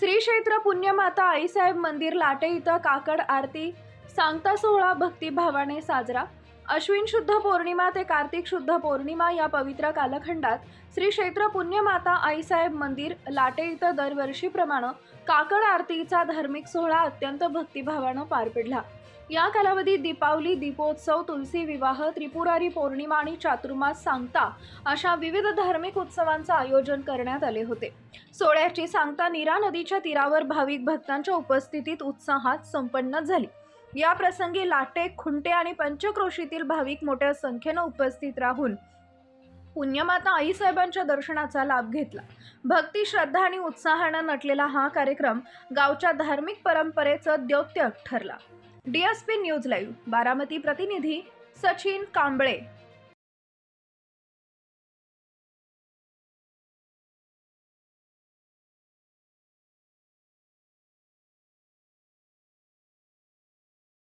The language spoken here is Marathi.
श्री क्षेत्र पुण्यमाता आईसाहेब मंदिर लाटे इथं काकड आरती सांगता सोहळा भक्तिभावाने साजरा अश्विन शुद्ध पौर्णिमा ते कार्तिक शुद्ध पौर्णिमा या पवित्र कालखंडात श्री क्षेत्र पुण्यमाता आईसाहेब मंदिर लाटे इथं दरवर्षीप्रमाणे काकड आरतीचा धार्मिक सोहळा अत्यंत भक्तिभावानं पार पडला. या कालावधीत दीपावली दीपोत्सव तुलसी विवाह त्रिपुरारी पौर्णिमा आणि चातुर्मास सांगता अशा विविध धार्मिक उत्सवांचं आयोजन करण्यात आले होते. सोहळ्याची सांगता नीरा नदीच्या तीरावर भाविक भक्तांच्या उपस्थितीत उत्साहात संपन्न झाली. या प्रसंगी लाटे खुंटे आणि पंचक्रोशीतील भाविक मोठ्या संख्येनं उपस्थित राहून पुण्यमाता आईसाहेबांच्या दर्शनाचा लाभ घेतला. भक्ती श्रद्धा आणि उत्साहानं नटलेला हा कार्यक्रम गावच्या धार्मिक परंपरेचं द्योतक ठरला. डीएसपी न्यूज लाईव्ह बारामती प्रतिनिधी सचिन कांबळे.